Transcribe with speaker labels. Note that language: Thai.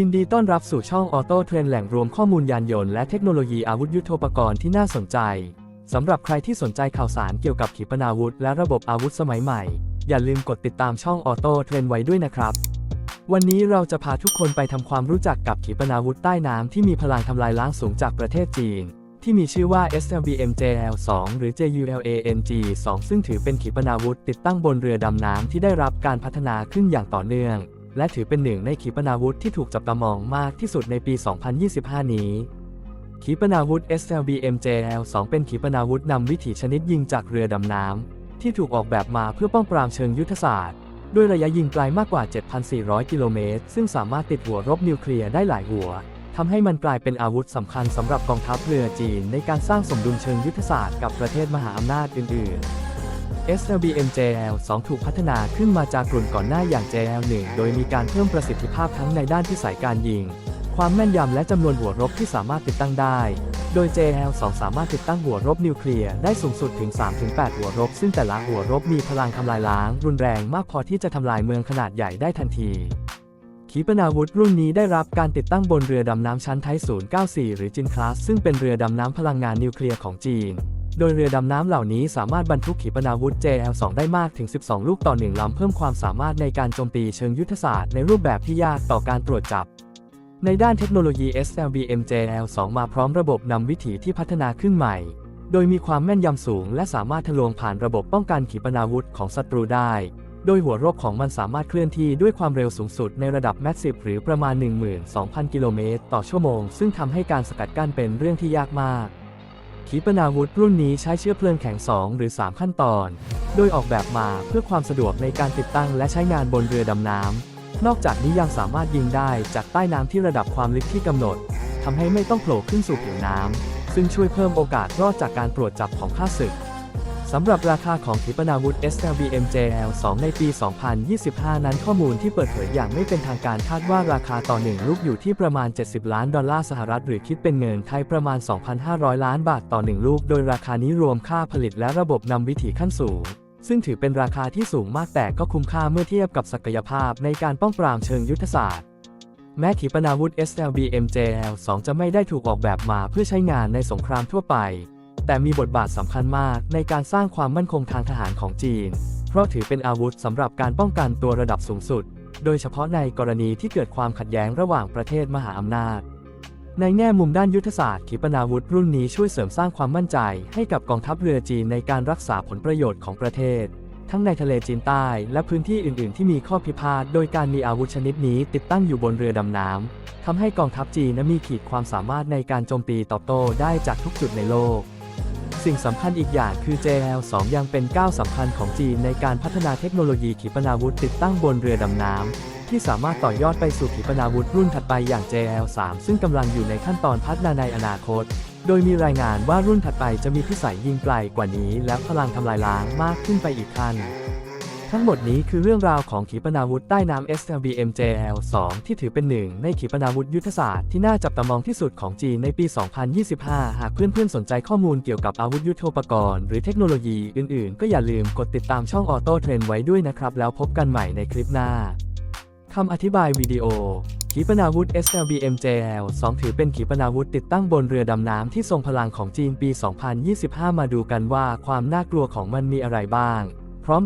Speaker 1: ยินดีต้อนรับสู่ช่องออโต้เทรนแหล่งรวมข้อมูลยานยนต์และเทคโนโลยีอาวุธยุโทโธปกรณ์ที่น่าสนใจ สำหรับใครที่สนใจข่าวสารเกี่ยวกับขีปนาวุธและระบบอาวุธสมัยใหม่ อย่าลืมกดติดตามช่องออโต้เทรนไว้ด้วยนะครับ วันนี้เราจะพาทุกคนไปทำความรู้จักกับขีปนาวุธใต้น้ำที่มีพลังทำลายล้างสูงจากประเทศจีน ที่มีชื่อว่า SLBM-JL2 หรือ JULANG2 ซึ่งถือเป็นขีปนาวุธติดตั้งบนเรือดำน้ำที่ได้รับการพัฒนาขึ้นอย่างต่อเนื่อง และถือเป็นหนึ่งในขีปนาวุธที่ถูกจับตามองมากที่สุดในปี 2025 นี้ ขีปนาวุธ SLBM-JL2 เป็นขีปนาวุธนำวิถีชนิดยิงจากเรือดำน้ำที่ถูกออกแบบมาเพื่อป้องปรามเชิงยุทธศาสตร์ ด้วยระยะยิงไกลมากกว่า 7,400 กิโลเมตร ซึ่งสามารถติดหัวรบนิวเคลียร์ได้หลายหัวทำให้มันกลายเป็นอาวุธสำคัญสำหรับกองทัพเรือจีนในการสร้างสมดุลเชิงยุทธศาสตร์กับประเทศมหาอำนาจอื่น ๆ SLBM JL2 ถูกพัฒนาขึ้นมาจากกลุ่นก่อนหน้าอย่าง JL1 โดยมีการเพิ่มประสิทธิภาพทั้งในด้านที่สายการยิง ความแม่นยำและจำนวนหัวรบที่สามารถติดตั้งได้ โดย JL2 สามารถติดตั้งหัวรบนิวเคลียร์ได้สูงสุดถึง 3-8 หัวรบ ซึ่งแต่ละหัวรบมีพลังทำลายล้าง รุนแรงมากพอที่จะทำลายเมืองขนาดใหญ่ได้ทันทีขีปนาวุธรุ่นนี้ได้รับการติดตั้งบนเรือดำน้ำชั้นไทย094 หรือจินคลาสซึ่งเป็นเรือดำน้ำพลังงานนิวเคลียร์ของจีน โดยเรือดำน้ำเหล่านี้สามารถบรรทุกขีปนาวุธ JL2 ได้มากถึง 12 ลูกต่อหนึ่งลำเพิ่มความสามารถในการโจมตีเชิงยุทธศาสตร์ในรูปแบบที่ยากต่อการตรวจจับ ในด้านเทคโนโลยี SLBM JL2 มาพร้อมระบบนำวิถีที่พัฒนาขึ้นใหม่ โดยมีความแม่นยำสูง และสามารถทะลวงผ่านระบบป้องกันขีปนาวุธของศัตรูได้ โดยหัวรบของมันสามารถเคลื่อนที่ด้วยความเร็วสูงสุดในระดับแมสซิฟหรือประมาณ 12,000 กิโลเมตรต่อชั่วโมง ซึ่งทำให้การสกัดกั้นเป็นเรื่องที่ยากมาก ขีปนาวุธรุ่นนี้ใช้เชื้อเพลิงแข็ง 2 หรือ 3 ขั้นตอน โดยออกแบบมาเพื่อความสะดวกในการติดตั้งและใช้งานบนเรือดำน้ำ นอกจากนี้ยังสามารถยิงได้จากใต้น้ำที่ระดับความลึกที่กำหนดทำให้ไม่ต้องโผล่ขึ้นสู่ผิวน้ำ ซึ่งช่วยเพิ่มโอกาสรอดจากการตรวจจับของข้าศึกำหรับราคาของขีปนาวุธ SLBM JL2 ในปี 2025 นั้นข้อมูลที่เปิดเผยอย่างไม่เป็นทางการคาดว่าราคาต่อหนึ่งลูกอยู่ที่ประมาณ 70 ล้านดอลลาร์สหรัฐหรือคิดเป็นเงินไทยประมาณ 2,500 ล้านบาทต่อหนึ่งลูก โดยราคานี้รวมค่าผลิตและระบบนำวิถีขั้นสูง ซึ่งถือเป็นราคาที่สูงมากแต่ก็คุ้มค่าเมื่อเทียบกับศักยภาพในการป้องปรามเชิงยุทธศาสตร์แม้ขีปนาวุธ SLBM JL2 จะไม่ได้ถูกออกแบบมาเพื่อใช้งานในสงครามทั่วไป แต่มีบทบาทสำคัญมากในการสร้างความมั่นคงทางทหารของจีน เพราะถือเป็นอาวุธสำหรับการป้องกันตัวระดับสูงสุด โดยเฉพาะในกรณีที่เกิดความขัดแย้งระหว่างประเทศมหาอำนาจ ในแง่มุมด้านยุทธศาสตร์ขีปนาวุธรุ่นนี้ช่วยเสริมสร้างความมั่นใจ ให้กับกองทัพเรือจีนในการรักษาผลประโยชน์ของประเทศ ทั้งในทะเลจีนใต้และพื้นที่อื่น ๆ ที่มีข้อพิพาทโดยการมีอาวุธชนิดนี้ติดตั้งอยู่บนเรือดำน้ำทำให้กองทัพจีนนั้นมีขีดความสามารถในการโจมตีตอบโต้ได้จากทุกจุดในโลก สิ่งสำคัญอีกอย่างคือ JL2 ยังเป็นก้าวสำคัญของจีนในการพัฒนาเทคโนโลยีขีปนาวุธติดตั้งบนเรือดำน้ำ ที่สามารถต่อยอดไปสู่ขีปนาวุธรุ่นถัดไปอย่าง JL3 ซึ่งกำลังอยู่ในขั้นตอนพัฒนาในอนาคต โดยมีรายงานว่ารุ่นถัดไปจะมีพิสัยยิงไกลกว่านี้ และพลังทำลายล้างมากขึ้นไปอีกขั้น ทั้งหมดนี้คือเรื่องราวของขีปนาวุธใต้น้ำ SLBM JL2 ที่ถือเป็นหนึ่งในขีปนาวุธยุทธศาสตร์ที่น่าจับตามองที่สุดของจีนในปี 2025 หากเพื่อนๆ สนใจข้อมูลเกี่ยวกับอาวุธยุทโธปกรณ์หรือเทคโนโลยีอื่นๆ ก็อย่าลืมกดติดตามช่องออโต้เทรนไว้ด้วยนะครับ แล้วพบกันใหม่ในคลิปหน้าคำอธิบายวิดีโอขีปนาวุธ SLBM JL2 ถือเป็นขีปนาวุธติดตั้งบนเรือดำน้ำที่ทรงพลังของจีนปี 2025 มาดูกันว่าความน่ากลัวของมันมีอะไรบ้าง พร้อม